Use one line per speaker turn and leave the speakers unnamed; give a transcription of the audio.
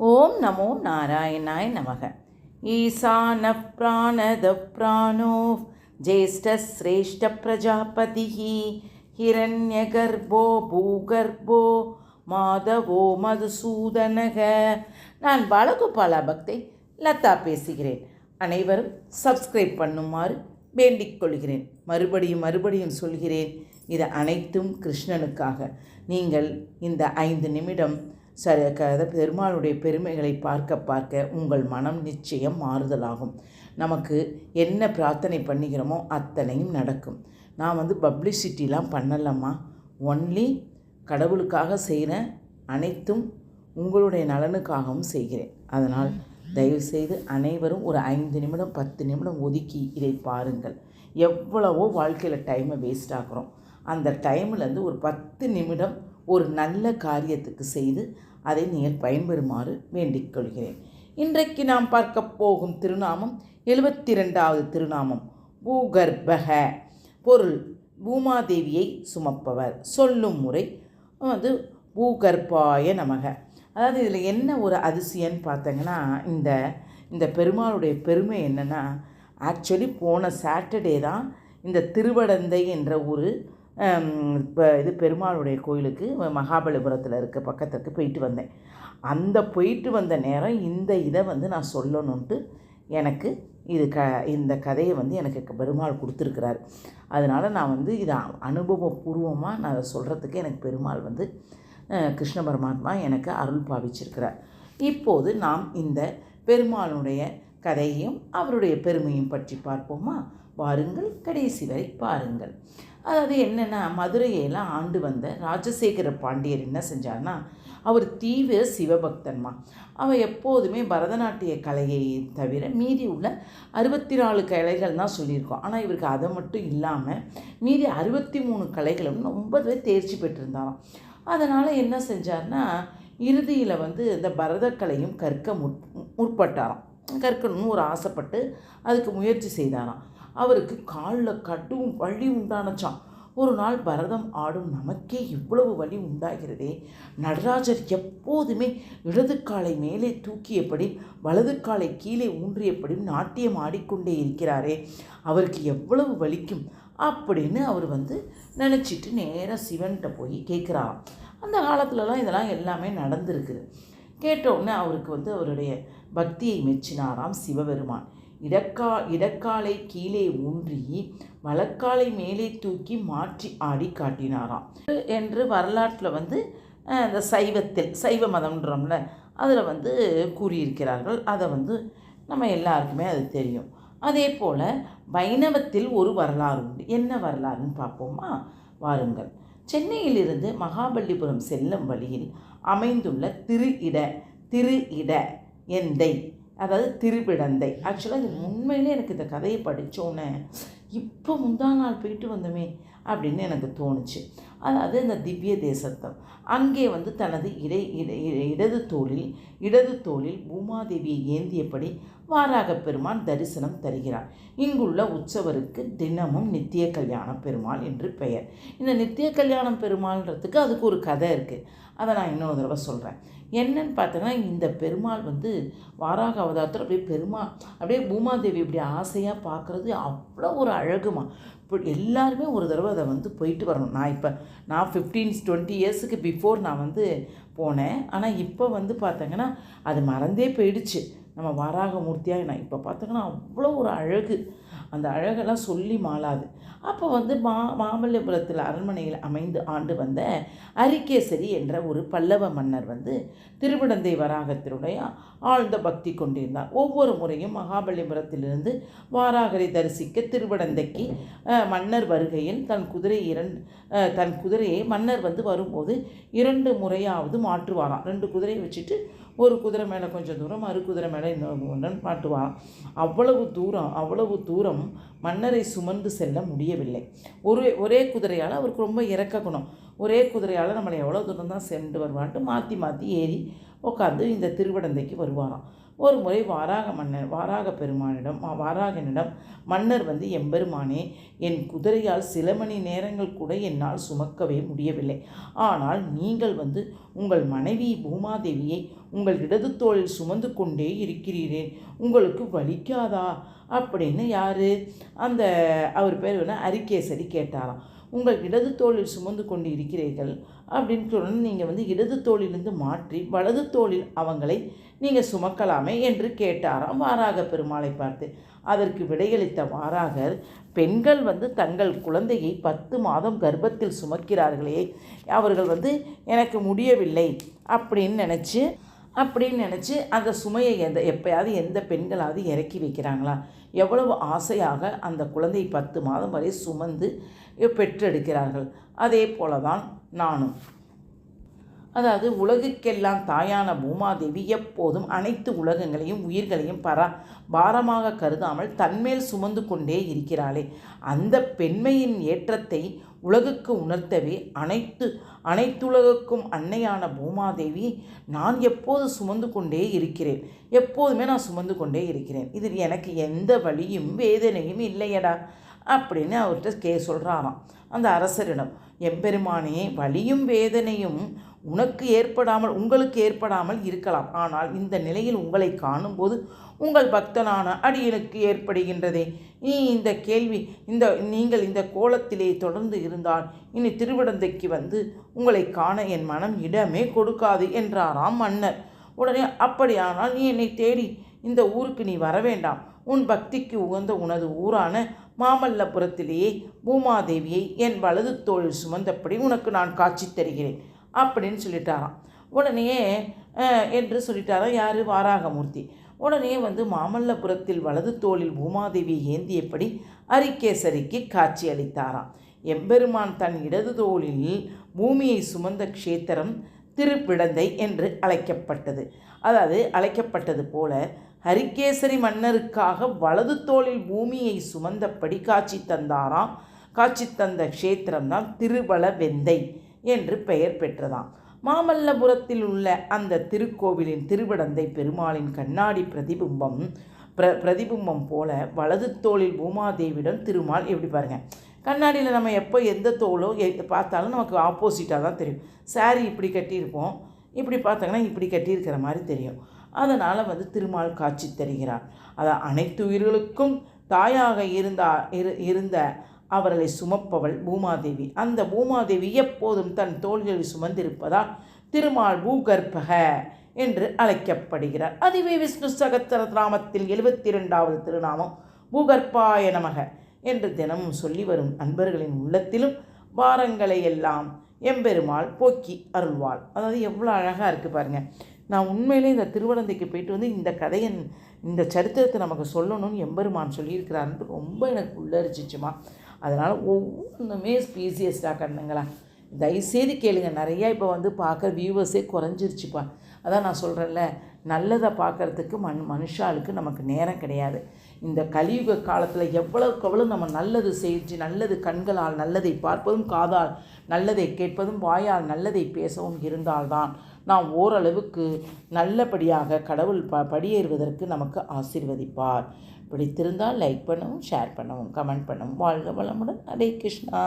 ஓம் நமோ நாராயணாய் நமக. ஈசான பிராணத பிராணோ ஜேஷ்டஸ்ரேஷ்ட பிரஜாபதிः ஹிரண்யகர்ப்போ மாதவோ மதுசூதனக. நான் பாலகோபாலா பக்தை லதா பேசுகிறேன். அனைவரும் சப்ஸ்கிரைப் பண்ணுமாறு வேண்டிக் கொள்கிறேன். மறுபடியும் மறுபடியும் சொல்கிறேன். இது அனைத்தும் கிருஷ்ணனுக்காக. நீங்கள் இந்த ஐந்து நிமிடம் சரி க பெருமாளுடைய பெருமைகளை பார்க்க பார்க்க உங்கள் மனம் நிச்சயம் மாறுதலாகும். நமக்கு என்ன பிரார்த்தனை பண்ணிக்கிறோமோ அத்தனையும் நடக்கும். நான் வந்து பப்ளிசிட்டிலாம் பண்ணலம்மா. ஒன்லி கடவுளுக்காக செய்கிற அனைத்தும் உங்களுடைய நலனுக்காகவும் செய்கிறேன். அதனால் தயவுசெய்து அனைவரும் ஒரு ஐந்து நிமிடம் பத்து நிமிடம் ஒதுக்கி இதை பாருங்கள். எவ்வளவோ வாழ்க்கையில் டைமை வேஸ்ட் ஆக்குறோம். அந்த டைம்லேருந்து ஒரு பத்து நிமிடம் ஒரு நல்ல காரியத்துக்கு செய்து அதை நீங்கள் பயன்பெறுமாறு வேண்டிக் கொள்கிறேன். இன்றைக்கு நாம் பார்க்க போகும் திருநாமம் எழுபத்தி ரெண்டாவது திருநாமம். பூகர்பக பொருள் பூமாதேவியை சுமப்பவர். சொல்லும் முறை வந்து பூகர்பாய நமக. அதாவது இதில் என்ன ஒரு அதிசயம்னு பார்த்தீங்கன்னா இந்த இந்த பெருமாளுடைய பெருமை என்னென்னா ஆக்சுவலி போன சாட்டர்டே தான் இந்த திருவடந்தை என்ற ஒரு இது பெருமாளுடைய கோயிலுக்கு மகாபலிபுரத்தில் இருக்க பக்கத்துக்கு போயிட்டு வந்தேன். அந்த போயிட்டு வந்த நேரம் இந்த இதை வந்து நான் சொல்லணுன்ட்டு எனக்கு இது க இந்த கதையை வந்து எனக்கு பெருமாள் கொடுத்துருக்கிறாரு. அதனால் நான் வந்து இதை அனுபவபூர்வமாக நான் அதை சொல்கிறதுக்கு எனக்கு பெருமாள் வந்து கிருஷ்ண பரமாத்மா எனக்கு அருள் பாவிச்சிருக்கிறார். இப்போது நாம் இந்த பெருமாளுடைய கதையையும் அவருடைய பெருமையும் பற்றி பார்ப்போமா? வாருங்கள் கடைசி வரை பாருங்கள். அதாவது என்னென்னா மதுரையெல்லாம் ஆண்டு வந்த ராஜசேகர பாண்டியர் என்ன செஞ்சார்னா அவர் தீவிர சிவபக்தன்மா. அவன் எப்போதுமே பரதநாட்டிய கலையை தவிர மீதி உள்ள அறுபத்தி நாலு கலைகள் தான் சொல்லியிருக்கோம். ஆனால் இவருக்கு அதை மட்டும் இல்லாமல் மீதி அறுபத்தி மூணு கலைகளும் ரொம்பவே தேர்ச்சி பெற்றிருந்தாராம். அதனால் என்ன செஞ்சார்னா இறுதியில் வந்து இந்த பரதக்கலையும் கற்க முற் முற்பட்டாராம். கற்கணும்னு ஒரு ஆசைப்பட்டு அதுக்கு முயற்சி செய்தாராம். அவருக்கு காலில் கட்டும் வலி உண்டானச்சான் ஒரு நாள் பரதம் ஆடும் நமக்கே இவ்வளவு வலி உண்டாகிறதே. நடராஜர் எப்போதுமே இடது காலை மேலே தூக்கியபடி வலது காலை கீழே ஊன்றியபடி நாட்டியம் ஆடிக்கொண்டே இருக்கிறாரே. அவருக்கு எவ்வளவு வலிக்கும் அப்படின்னு அவர் வந்து நினச்சிட்டு நேராக சிவன்கிட்ட போய் கேட்குறாராம் அந்த காலத்துலலாம் இதெல்லாம் எல்லாமே நடந்திருக்குது. கேட்டவுடனே அவருக்கு வந்து அவருடைய பக்தியை மெச்சினாராம் சிவபெருமான். இடக்கா இடக்காலை கீழே ஊன்றி வழக்காலை மேலே தூக்கி மாற்றி ஆடி காட்டினாராம். என்று வரலாற்றில் வந்து இந்த சைவத்தில் சைவ மதம்ன்றோம்ல அதில் வந்து கூறியிருக்கிறார்கள். அதை வந்து நம்ம எல்லாருக்குமே அது தெரியும். அதே போல் வைணவத்தில் ஒரு வரலாறு உண்டு. என்ன வரலாறுன்னு பார்ப்போமா? வாருங்கள். சென்னையிலிருந்து மகாபலிபுரம் செல்லும் வழியில் அமைந்துள்ள திரு இட திரு இட எந்தை அதாவது திருவிடந்தை. ஆக்சுவலாக இது உண்மையிலே எனக்கு இந்த கதையை படித்தோன்னே இப்போ முந்தா நாள் போயிட்டு வந்தோமே அப்படின்னு எனக்கு தோணுச்சு. அதாவது இந்த திவ்ய தேசத்தம். அங்கே வந்து தனது இடை இடது தோளில் இடது தோளில் பூமாதேவியை ஏந்தியபடி வாராக பெருமான் தரிசனம் தருகிறார். இங்குள்ள உற்சவருக்கு தினமும் நித்திய கல்யாண பெருமாள் என்று பெயர். இந்த நித்திய கல்யாணம் பெருமாள்ன்றதுக்கு அதுக்கு ஒரு கதை இருக்குது அதை நான் இன்னொரு தடவை சொல்கிறேன் என்னன்னு பார்த்தோன்னா இந்த பெருமாள் வந்து வாராக அவதாரத்தில் அப்படியே பெருமா அப்படியே பூமாதேவி இப்படி ஆசையாக பார்க்குறது அவ்வளோ ஒரு அழகுமா. இப்போ எல்லாருமே ஒரு தடவை அதை வந்து போயிட்டு வரணும். நான் இப்போ நான் ஃபிஃப்டீன் டுவெண்ட்டி இயர்ஸுக்கு பிஃபோர் நான் வந்து போனேன். ஆனால் இப்போ வந்து பார்த்தீங்கன்னா அது மறந்தே போயிடுச்சு. நம்ம வாராக மூர்த்தியாக நான் இப்போ பார்த்தோங்கன்னா அவ்வளோ ஒரு அழகு. அந்த அழகெல்லாம் சொல்லி மாளாது. அப்போ வந்து மா மாமல்லபுரத்தில் அரண்மனையில் அமைந்து ஆண்டு வந்த அரிகேசரி என்ற ஒரு பல்லவ மன்னர் வந்து திருவிடந்தை வராகத்தினுடைய ஆழ்ந்த பக்தி கொண்டிருந்தார். ஒவ்வொரு முறையும் மகாபலிபுரத்திலிருந்து வாராகரை தரிசிக்க திருவிடந்தைக்கு மன்னர் வருகையில் தன் குதிரை இரண்டு தன் குதிரையை மன்னர் வந்து வரும்போது இரண்டு முறையாவது மாற்றுவாராம். ரெண்டு குதிரையை வச்சுட்டு ஒரு குதிரை மேலே கொஞ்சம் தூரம் மறு குதிரை மேலே இன்னொன்று மாட்டுவாராம் அவ்வளவு தூரம் அவ்வளவு தூரம் மன்னரை சுமந்து செல்ல முடியவில்லை. ஒரு ஒரே குதிரையால் அவருக்கு ரொம்ப இறக்க குணம். ஒரே குதிரையால் நம்மளை எவ்வளோ தூரம் தான் சென்று வருவான்ட்டு மாற்றி மாற்றி ஏறி உட்காந்து இந்த திருவடந்தைக்கு வருவாராம். ஒரு முறை வாராக மன்னர் வாராக பெருமானிடம் வாராகனிடம் மன்னர் வந்து எம்பெருமானே என் குதிரையால் சில மணி நேரங்கள் கூட என்னால் சுமக்கவே முடியவில்லை. ஆனால் நீங்கள் வந்து உங்கள் மனைவி பூமாதேவியை உங்கள் இடது தோளில் சுமந்து கொண்டே இருக்கிறீரேன் உங்களுக்கு வலிக்காதா? அப்படின்னு யார்? அந்த அவர் பேர் என்ன? அரிகேசரி கேட்டாராம். உங்கள் இடது தோளில் சுமந்து கொண்டு இருக்கிறீர்கள் அப்படின்னு சொன்ன நீங்கள் வந்து இடது தோளிலிருந்து மாற்றி வலது தோளில் அவங்களை நீங்கள் சுமக்கலாமே என்று கேட்டாராம் வாராக பெருமாளை பார்த்து. அதற்கு விடையளித்த வாராகர் பெண்கள் வந்து தங்கள் குழந்தையை பத்து மாதம் கர்ப்பத்தில் சுமக்கிறார்களே அவர்கள் வந்து எனக்கு முடியவில்லை அப்படின்னு நினச்சி அப்படின்னு நினச்சி அந்த சுமையை எந்த எப்பயாவது எந்த பெண்களாவது இறக்கி வைக்கிறாங்களா? எவ்வளவு ஆசையாக அந்த குழந்தை பத்து மாதம் வரை சுமந்து பெற்றெடுக்கிறார்கள். அதே போல தான் நானும். அதாவது உலகுக்கெல்லாம் தாயான பூமாதேவி எப்போதும் அனைத்து உலகங்களையும் உயிர்களையும் பரா பாரமாக கருதாமல் தன்மேல் சுமந்து கொண்டே இருக்கிறாளே. அந்த பெண்மையின் ஏற்றத்தை உலகுக்கு உணர்த்தவே அனைத்து அனைத்துலகுக்கும் அன்னையான பூமாதேவி நான் எப்போது சுமந்து கொண்டே இருக்கிறேன்? எப்போதுமே நான் சுமந்து கொண்டே இருக்கிறேன். இதில் எனக்கு எந்த வழியும் வேதனையும் இல்லையடா அப்படின்னு அவர்கிட்ட கே சொல்கிறாராம் அந்த அரசரிடம் எம்பெருமானே வலியும் வேதனையும் உனக்கு ஏற்படாமல் உங்களுக்கு ஏற்படாமல் இருக்கலாம். ஆனால் இந்த நிலையில் உங்களை காணும்போது உங்கள் பக்தனான அடியனுக்கு ஏற்படுகின்றதே. நீ இந்த கேள்வி இந்த நீங்கள் இந்த கோலத்திலே தொடர்ந்து இருந்தால் இனி திருவிடந்தைக்கு வந்து உங்களை காண என் மனம் இடமே கொடுக்காது என்றாராம் மன்னர். உடனே அப்படியானால் நீ என்னை தேடி இந்த ஊருக்கு நீ வர வேண்டாம். உன் பக்திக்கு உகந்த உனது ஊரான மாமல்லபுரத்திலேயே பூமாதேவியை என் வலது தோளில் சுமந்தபடி உனக்கு நான் காட்சி தருகிறேன் அப்படின்னு சொல்லிட்டாராம். உடனே என்று சொல்லிட்டாராம் யார்? வாராகமூர்த்தி. உடனே வந்து மாமல்லபுரத்தில் வலது தோளில் பூமாதேவியை ஏந்தியபடி அரிகேசரிக்கு காட்சி அளித்தாராம். எம்பெருமான் தன் இடது தோளில் பூமியை சுமந்த க்ஷேத்திரம் திருப்பிடந்தை என்று அழைக்கப்பட்டது. அதாவது அழைக்கப்பட்டது போல ஹரிகேசரி மன்னருக்காக வலது தோளில் பூமியை சுமந்தபடி காட்சி தந்தாராம். காட்சி தந்த க்ஷேத்திரம்தான் திருவளவெந்தை என்று பெயர் பெற்றதாம். மாமல்லபுரத்தில் உள்ள அந்த திருக்கோவிலின் திருவிடந்தை பெருமாளின் கண்ணாடி பிரதிபிம்பம் பிர பிரதிபிம்பம் போல வலது தோளில் பூமாதேவியிடம் திருமால் எப்படி பாருங்கள் கண்ணாடியில் நம்ம எப்போ எந்த தோலோ பார்த்தாலும் நமக்கு ஆப்போசிட்டாக தான் தெரியும். சாரி இப்படி கட்டியிருப்போம். இப்படி பார்த்தாங்கன்னா இப்படி கட்டியிருக்கிற மாதிரி தெரியும். அதனால் வந்து திருமால் காட்சி தருகிறார். அதான் அனைத்து உயிர்களுக்கும் தாயாக இருந்தா இரு இருந்த அவர்களை சுமப்பவள் பூமாதேவி. அந்த பூமாதேவி எப்போதும் தன் தோள்களில் சுமந்திருப்பதால் திருமால் பூகர்ப்பக என்று அழைக்கப்படுகிறார். அதுவே விஷ்ணு சகத்திரநாமத்தில் எழுபத்தி இரண்டாவது திருநாமம் பூகற்பாய நமக என்று தினமும் சொல்லி வரும் அன்பர்களின் உள்ளத்திலும் பாரங்களை எல்லாம் எம்பெருமாள் போக்கி அருள்வாள். அதாவது எவ்வளோ அழகாக இருக்குது பாருங்கள் நான் உண்மையிலே இந்த திருவனந்தைக்கு போயிட்டு வந்து இந்த கதையை இந்த சரித்திரத்தை நமக்கு சொல்லணும்னு எம்பெருமான் சொல்லியிருக்கிறான்னு ரொம்ப எனக்கு உள்ளரிச்சிச்சுமா. அதனால் ஒவ்வொன்றுமே ஸ்பீசியஸ்டாக கண்ணுங்களா. தயவுசெய்து கேளுங்க. நிறையா இப்போ வந்து பார்க்குற வியூவர்ஸே குறைஞ்சிருச்சுப்பா. அதான் நான் சொல்கிறேன்ல நல்லதை பார்க்கறதுக்கு மண் மனுஷாளுக்கு நமக்கு நேரம் கிடையாது. இந்த கலியுக காலத்தில் எவ்வளவுக்கு எவ்வளோ நம்ம நல்லது செஞ்சு நல்லது கண்களால் நல்லதை பார்ப்பதும் காதால் நல்லதை கேட்பதும் வாயால் நல்லதை பேசவும் இருந்தால்தான் நாம் ஓரளவுக்கு நல்லபடியாக கடவுள் ப படியேறுவதற்கு நமக்கு ஆசீர்வதிப்பார். பிடித்திருந்தால் லைக் பண்ணவும் ஷேர் பண்ணவும் கமெண்ட் பண்ணவும் வாழ்க வளமுடன். ஹரே கிருஷ்ணா.